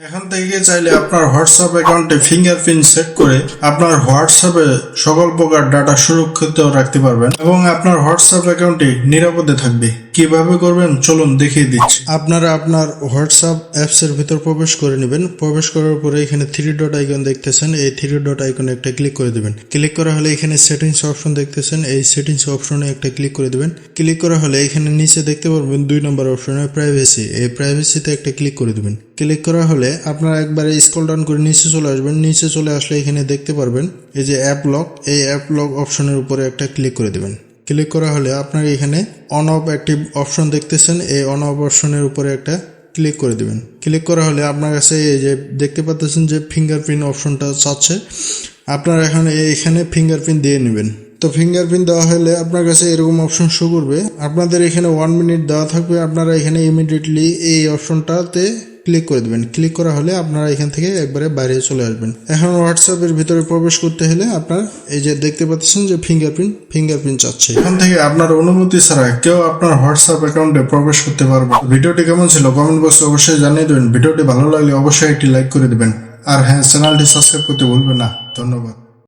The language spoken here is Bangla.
এখান থেকে চাইলে আপনার হোয়াটসঅ্যাপ অ্যাকাউন্টে ফিঙ্গারপ্রিন্ট সেট করে আপনার হোয়াটসঅ্যাপে সকল প্রকার ডাটা সুরক্ষিত রাখতে পারবেন এবং আপনার হোয়াটসঅ্যাপ অ্যাকাউন্টটি নিরাপদে থাকবে। কীভাবে করবেন? চলুন দেখিয়ে দিচ্ছি। আপনারা আপনার হোয়াটসঅ্যাপ অ্যাপস এর ভিতর প্রবেশ করে নেবেন। প্রবেশ করার পরে এখানে থ্রি ডট আইকন দেখতেছেন। এই থ্রি ডট আইকনে একটা ক্লিক করে দেবেন। ক্লিক করা হলে এখানে সেটিংস অপশন দেখতেছেন। এই সেটিংস অপশনে একটা ক্লিক করে দেবেন। ক্লিক করা হলে এখানে নিচে দেখতে পারবেন দুই নম্বর অপশনে প্রাইভেসি এই প্রাইভেসিতে একটা ক্লিক করে দেবেন। ক্লিক করা হলে আপনারা একবারে স্ক্রল ডাউন করে নিচে চলে আসবেন। নিচে চলে আসলে এখানে দেখতে পারবেন, এই যে অ্যাপ লক এই অ্যাপ লক অপশনের উপরে একটা ক্লিক করে দেবেন। ক্লিক করা হলে আপনার এখানে অন অফ অ্যাক্টিভ অপশন দেখতেছেন। এই অন অফ অপশনের উপরে একটা ক্লিক করে দেবেন। ক্লিক করা হলে আপনার কাছে এই যে দেখতে পাচ্ছেন যে ফিঙ্গারপ্রিন্ট অপশনটা চাচ্ছে। আপনারা এখন এখানে ফিঙ্গারপ্রিন্ট দিয়ে নেবেন। তো ফিঙ্গারপ্রিন্ট দেওয়া হলে আপনার কাছে এরকম অপশন শো করবে। আপনাদের এখানে ওয়ান মিনিট দেওয়া থাকবে। আপনারা এখানে ইমিডিয়েটলি এই অপশনটাতে ক্লিক করে দেবেন। ক্লিক করা হলে আপনারা এখান থেকে একবারে বাইরে চলে আসবেন। এখন হোয়াটসঅ্যাপের ভিতরে প্রবেশ করতে হলে আপনার এই যে দেখতে পাচ্ছেন যে ফিঙ্গারপ্রিন্ট ফিঙ্গারপ্রিন্ট চাচ্ছে। এখান থেকে আপনার অনুমতি ছাড়া কেউ আপনার হোয়াটসঅ্যাপ অ্যাকাউন্টে প্রবেশ করতে পারবে ভিডিওটি কেমন ছিল কমেন্ট বক্সে অবশ্যই জানিয়ে দেবেন। ভিডিওটি ভালো লাগলে অবশ্যই একটি লাইক করে দেবেন। আর হ্যাঁ চ্যানেলটি সাবস্ক্রাইব করতে ভুলবেন না। ধন্যবাদ।